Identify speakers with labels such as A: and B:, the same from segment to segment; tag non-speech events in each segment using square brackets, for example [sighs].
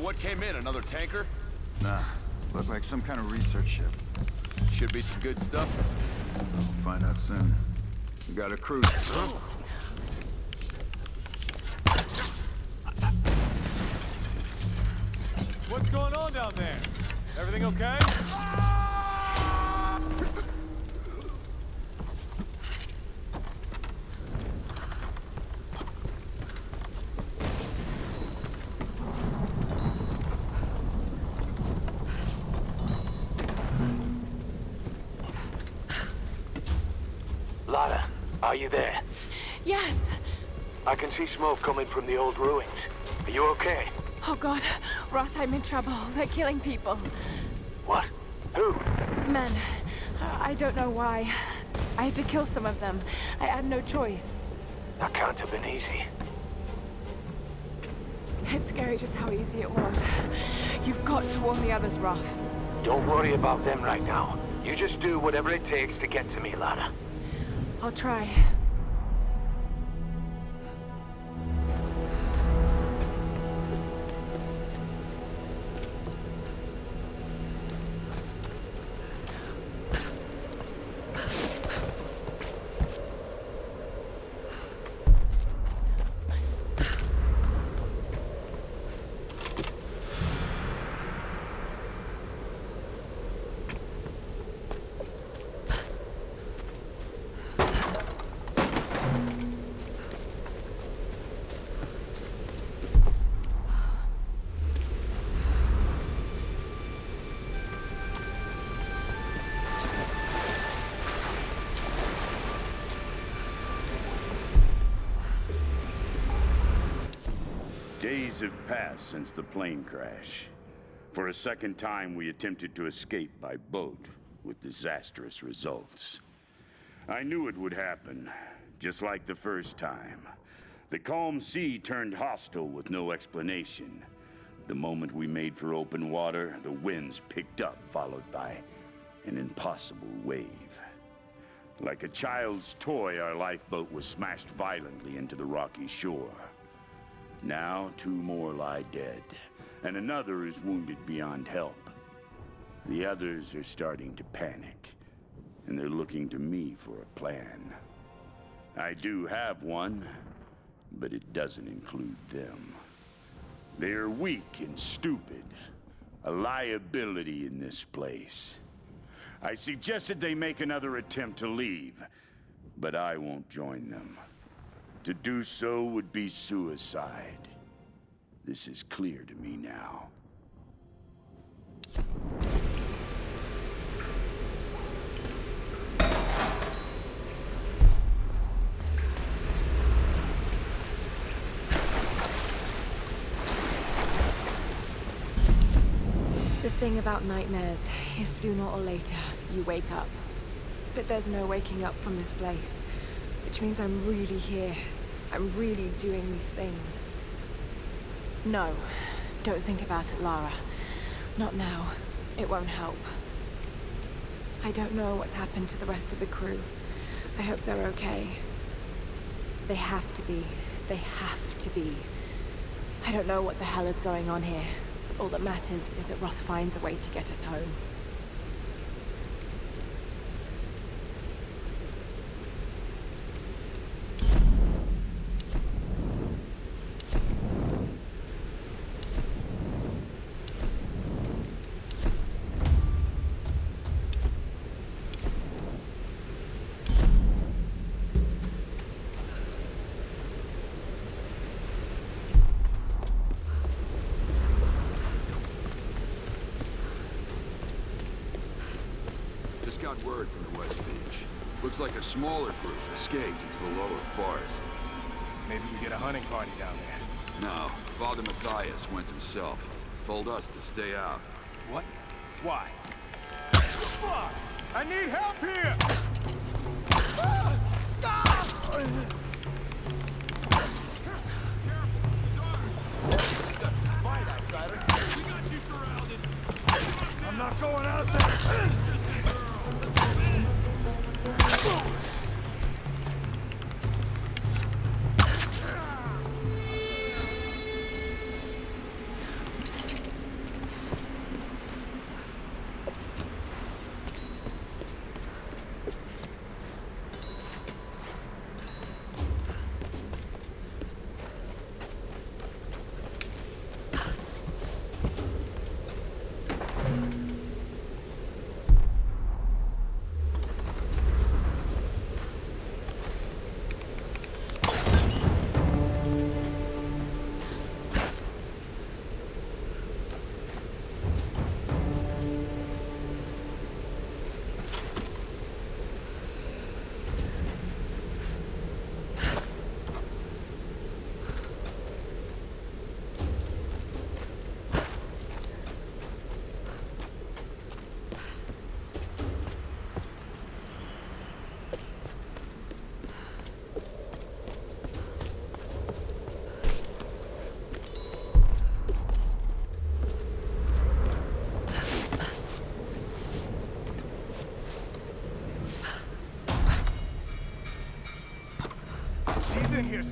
A: what
B: came in? Another tanker?
A: Nah. Looked like some kind of research ship.
B: Should be some good stuff.
A: We'll find out soon. We got a cruiser.
C: What's going on down there? Everything okay?
D: Lara, are you there?
E: Yes!
D: I can see smoke coming from the old ruins. Are you okay?
E: Oh god, Roth, I'm in trouble. They're killing people.
D: What? Who?
E: Men. I don't know why. I had to kill some of them. I had no choice.
D: That can't have been easy.
E: It's scary just how easy it was. You've got to warn the others, Roth.
D: Don't worry about them right now. You just do whatever it takes to get to me, Lara.
E: I'll try.
F: Days have passed since the plane crash. For a second time, we attempted to escape by boat with disastrous results. I knew it would happen, just like the first time. The calm sea turned hostile with no explanation. The moment we made for open water, the winds picked up, followed by an impossible wave. Like a child's toy, our lifeboat was smashed violently into the rocky shore. Now, two more lie dead, and another is wounded beyond help. The others are starting to panic, and they're looking to me for a plan. I do have one, but it doesn't include them. They are weak and stupid, a liability in this place. I suggested they make another attempt to leave, but I won't join them. To do so would be suicide. This is clear to me now.
E: The thing about nightmares is sooner or later you wake up. But there's no waking up from this place, which means I'm really here. I'm really doing these things. No, don't think about it, Lara. Not now. It won't help. I don't know what's happened to the rest of the crew. I hope they're okay. They have to be. They have to be. I don't know what the hell is going on here. All that matters is that Roth finds a way to get us home.
A: Just got word from the West Beach. Looks like a smaller group escaped into the lower forest.
C: Maybe we get a hunting party down there.
A: No, Father Matthias went himself. Told us to stay out.
C: What? Why? Fuck! I need help here! I'm not going out there!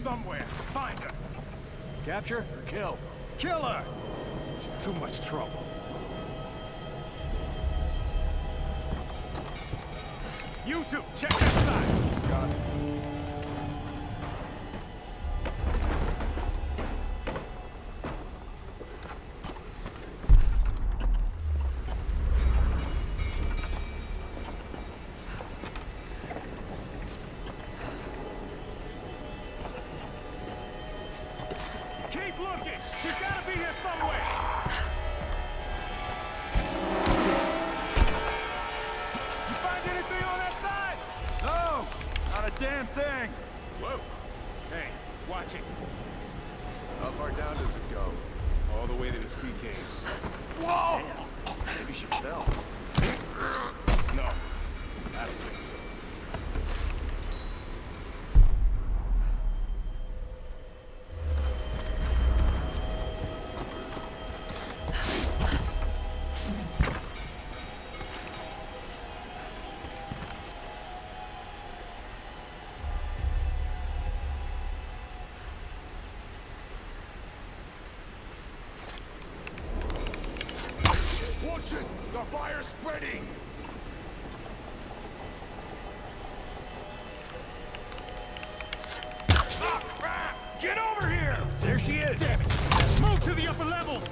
C: Somewhere. Find her. Capture or kill? Kill her! She's too much trouble. Keep looking! She's gotta be here somewhere! You find anything on that side?
A: No! Not a damn thing!
C: Whoa! Hey, watch it. How far down does it go? All the way to the sea caves.
A: Whoa!
C: Maybe she fell. Attention! The fire's spreading! Ah, ah, Get over here! There she is! Damn it! Move to the upper levels!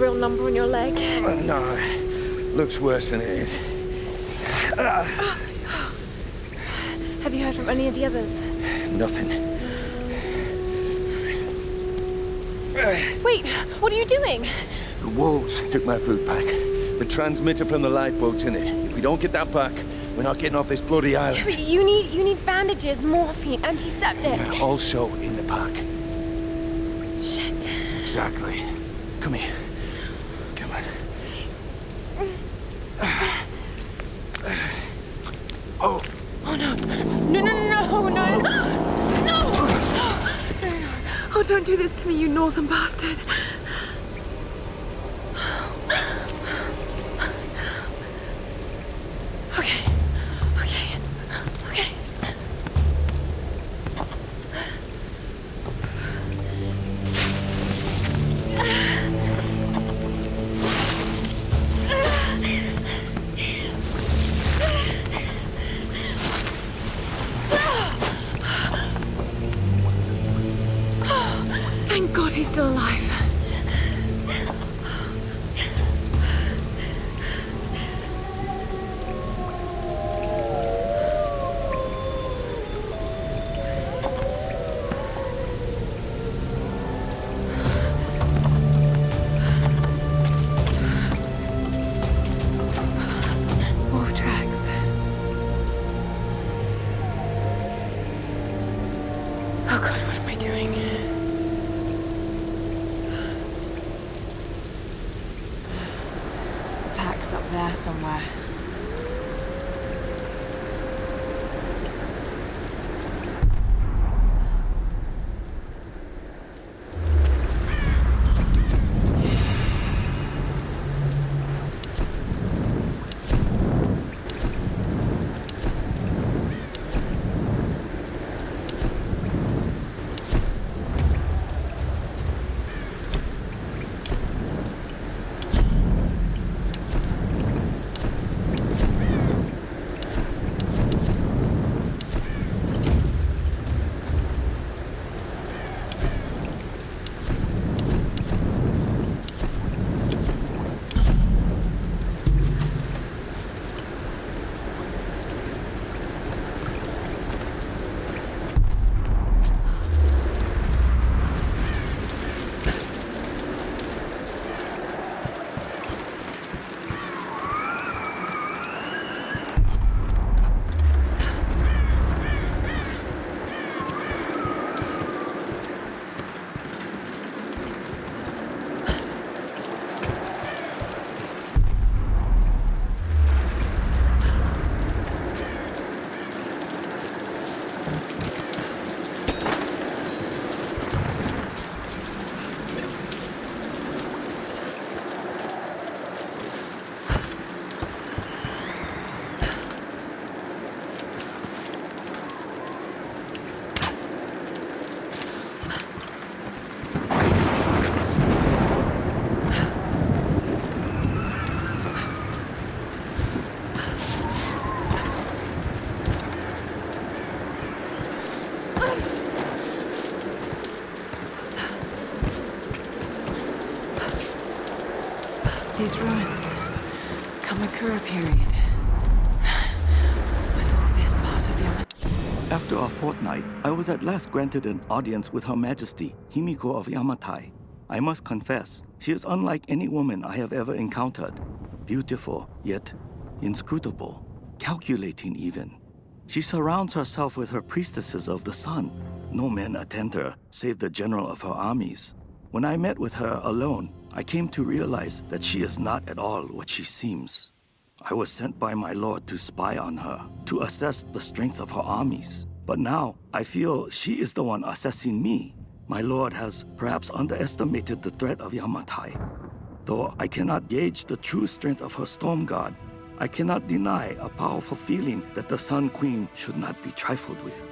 E: Real number on your leg. [sighs]
G: Uh, No, looks worse than it is. [gasps]
E: Have you heard from any of the others?
G: Nothing. [sighs]
E: Wait, what are you doing?
G: The wolves took my food pack. The transmitter from the lifeboat's in it. If we don't get that back, we're not getting off this bloody island.
E: But you need you need bandages, morphine, antiseptic.
G: Also in the pack.
E: Shit.
G: Exactly. Come here. Come on. Oh,
E: Oh no. No no no no no no no! Oh don't do this to me, you northern bastard. These ruins. Kamakura period. Was all this part of?
H: After a fortnight, I was at last granted an audience with Her Majesty, Himiko of Yamatai. I must confess, she is unlike any woman I have ever encountered. Beautiful, yet inscrutable, calculating even. She surrounds herself with her priestesses of the sun. No men attend her, save the general of her armies. When I met with her alone, I came to realize that she is not at all what she seems. I was sent by my lord to spy on her, to assess the strength of her armies. But now I feel she is the one assessing me. My lord has perhaps underestimated the threat of Yamatai. Though I cannot gauge the true strength of her storm god, I cannot deny a powerful feeling that the Sun Queen should not be trifled with.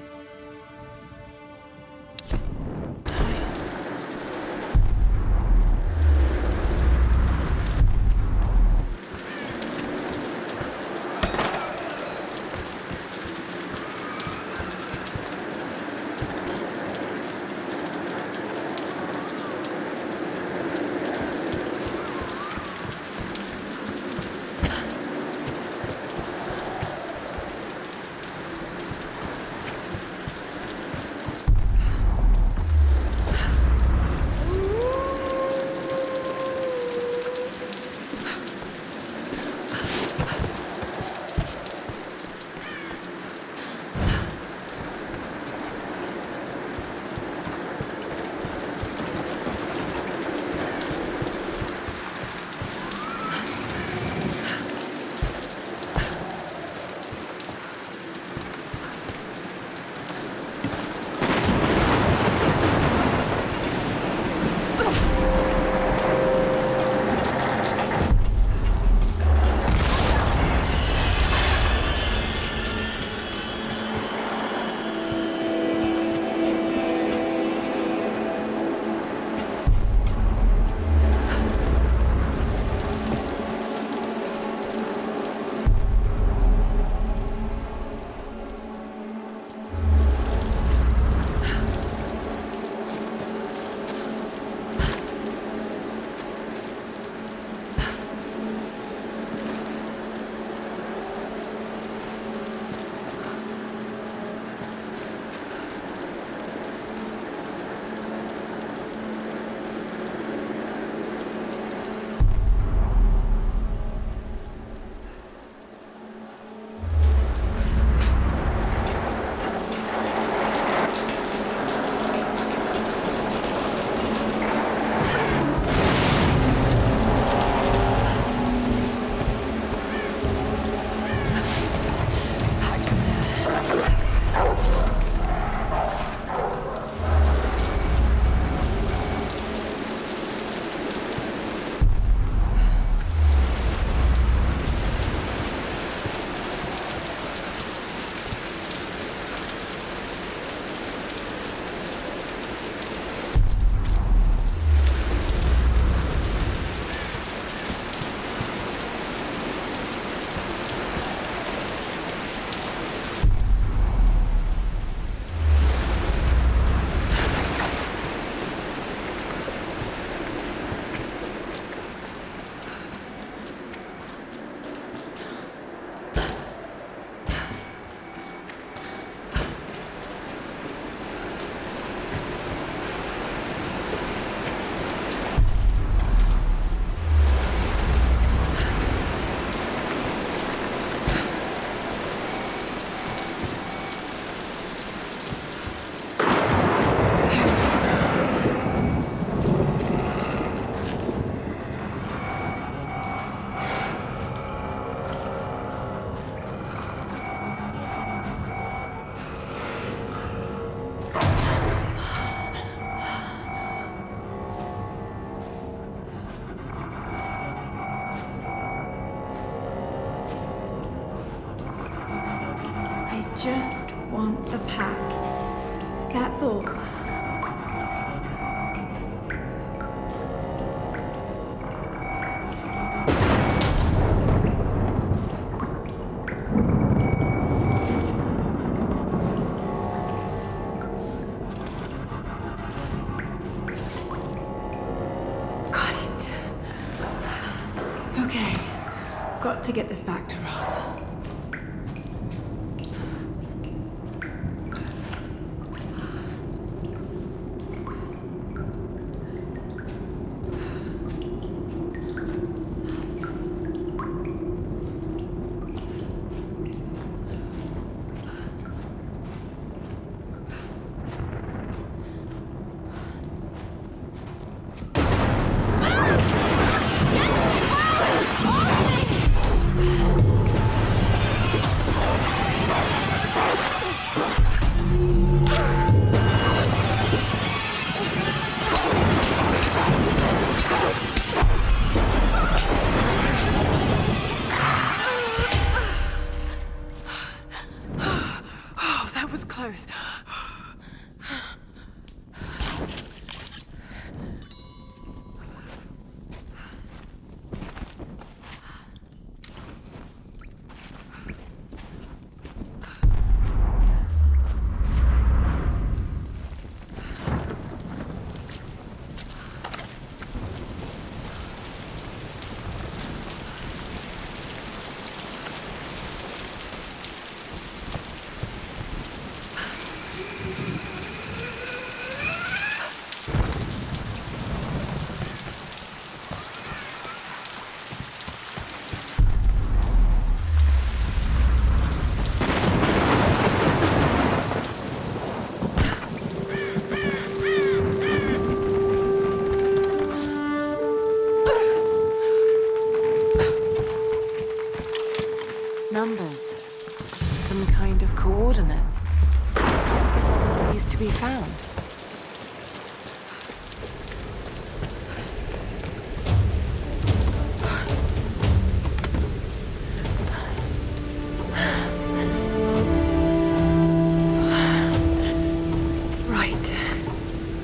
E: To get this back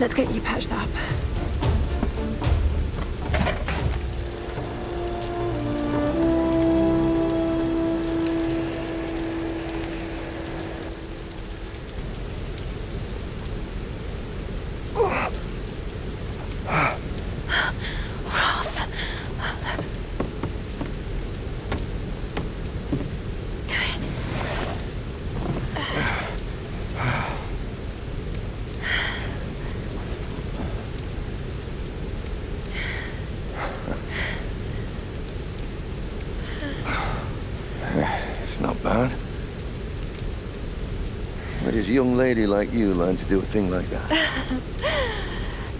E: Let's get you patched up.
G: Lady like you learn to do a thing like that?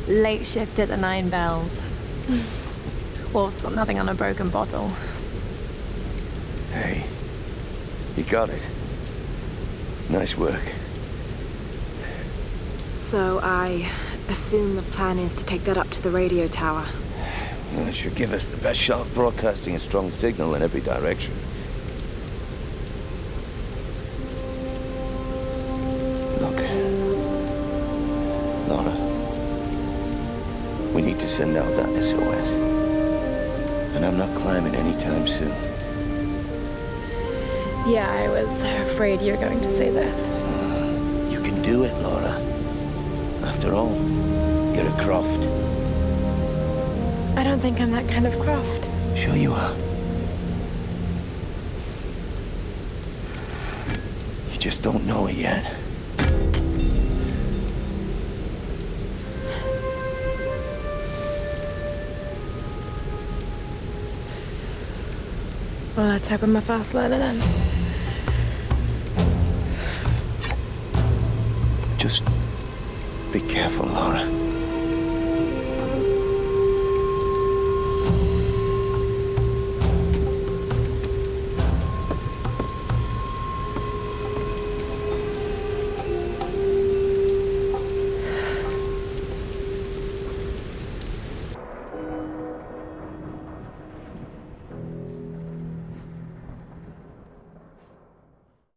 G: [laughs]
I: Late shift at the Nine Bells. Wolf's got nothing on a broken bottle.
G: Hey, you got it. Nice work.
E: So I assume the plan is to take that up to the radio tower. [sighs]
G: That should give us the best shot of broadcasting a strong signal in every direction. SOS. And I'm not climbing anytime soon.
I: Yeah, I was afraid you were going to say that.
G: Uh, you can do it, Laura. After all, you're a Croft.
I: I don't think I'm that kind of Croft.
G: Sure you are. You just don't know it yet.
I: Well, let's hope I'm a fast learner then.
G: Just be careful, Laura.